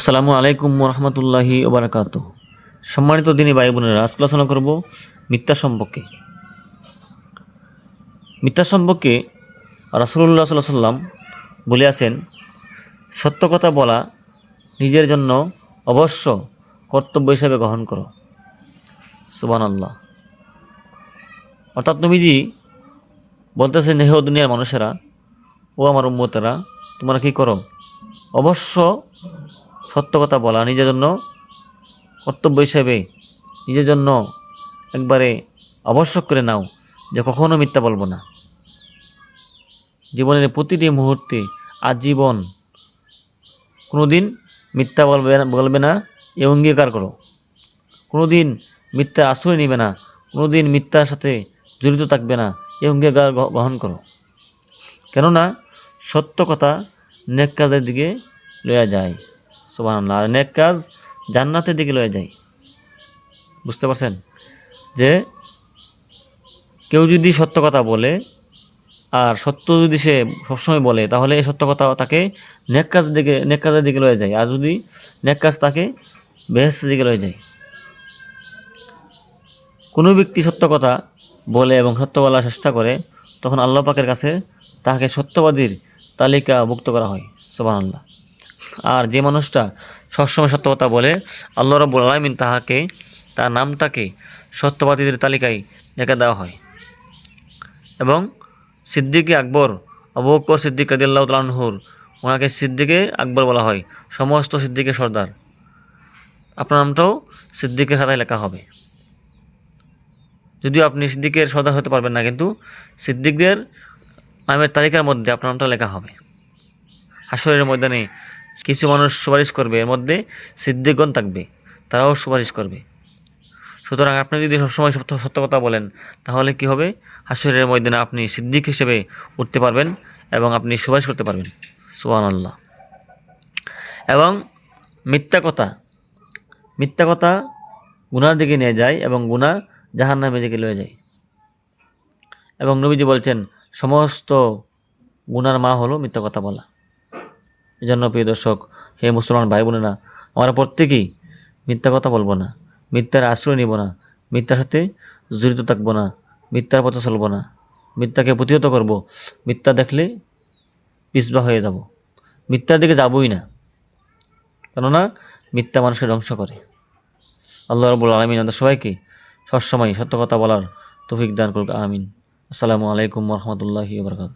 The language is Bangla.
আসসালামু আলাইকুম রহমতুল্লাহি ওবরাকাত সম্মানিত দিনী ভাই বোনেরা, আজকে আলোচনা করব মিথ্যা সম্পর্কে। মিথ্যা সম্পর্কে রাসুল্লাহ সাল্লাহ সাল্লাম বলিয়াছেন, সত্য কথা বলা নিজের জন্য অবশ্য কর্তব্য হিসাবে গ্রহণ করো। সুবান আল্লাহ অর্থাৎ নবীজি বলতেছেন নেহ দুনিয়ার মানুষেরা, ও আমার উম্মতেরা, তোমরা কি করো? অবশ্য সত্য কথা বলা, নিজের জন্য কর্তব্য হিসেবে নিজের জন্য একবারে আবশ্যক করে নাও যে কখনো মিথ্যা বলব না। জীবনের প্রতিটি মুহূর্তে আজীবন কোনো দিন মিথ্যা বলবে বলবে না, এ অঙ্গীকার করো। কোনো দিন মিথ্যা আশ্রয় নিবে না কোনো দিন মিথ্যার সাথে জড়িত থাকবে না, এ অঙ্গীকার গ্রহ- গ্রহণ করো। কেননা সত্য কথা নেক কাজের দিকে লইয়া যায়। সোবান আর নেক কাজ জান্নাতের দিকে লয়ে যায়। বুঝতে পারছেন? যে কেউ যদি সত্য কথা বলে, আর সত্য যদি সে সবসময় বলে, তাহলে এই সত্য কথা তাকে নেক কাজের দিকে, নেক কাজের দিকে লয়ে যায়। আর যদি নেক কাজ তাকে বেহেস্তের দিকে লয়ে যায়। কোনো ব্যক্তি সত্য কথা বলে এবং সত্য বলার চেষ্টা করে, তখন আল্লাহ পাকের কাছে তাহাকে সত্যবাদীর তালিকাভুক্ত করা হয়। সোবান আল্লাহ আর যে মানুষটা সবসময় সত্য কথা বলে, আল্লাহ রব্বুল আলমিন তাহাকে, তার নামটাকে সত্যবাদীদের তালিকায় রেখে দেওয়া হয়। এবং সিদ্দিকে আকবর অবকর সিদ্দিক রাদিল্লাহ তালাহুর ওনাকে সিদ্দিকে আকবর বলা হয়। সমস্ত সিদ্দিকের সর্দার। আপনার নামটাও সিদ্দিকের খাতায় লেখা হবে। যদিও আপনি সিদ্দিকের সর্দার হতে পারবেন না, কিন্তু সিদ্দিকদের নামের তালিকার মধ্যে আপনার নামটা লেখা হবে। হাসরের ময়দানে কিছু মানুষ সুপারিশ করবে, এর মধ্যে সিদ্দিকগণ থাকবে, তারাও সুপারিশ করবে। সুতরাং আপনি যদি সবসময় সত্য সত্য কথা বলেন, তাহলে কি হবে? হাসরের ময়দানে আপনি সিদ্দিক হিসেবে উঠতে পারবেন এবং আপনি সুপারিশ করতে পারবেন। সুহান আল্লাহ এবং মিথ্যা কথা মিথ্যা কথা গুনার দিকে নিয়ে যায় এবং গুণা জাহান নামের দিকে লয়ে যায়। এবং নবীজি বলছেন, সমস্ত গুনার মা হলো মিথ্যা কথা বলা। এই জন্য প্রিয় দর্শক, হে মুসলমান ভাই বোনেরা আমরা প্রত্যেকেই মিথ্যা কথা বলব না, মিথ্যার আশ্রয় নিব না, মিথ্যার সাথে জড়িত থাকব না, মিথ্যার পথে চলবো না, মিথ্যাকে প্রতিহত করব, মিথ্যা দেখলে পিছবা হয়ে যাব, মিথ্যার দিকে যাবই না, কেননা মিথ্যা মানুষকে ধ্বংস করে। আল্লাহ রবুল আলমিন আমাদের সবাইকে সবসময় সত্য কথা বলার তৌফিক দান করুক, আমিন। আসসালামু আলাইকুম রহমতুল্লাহি বরকাত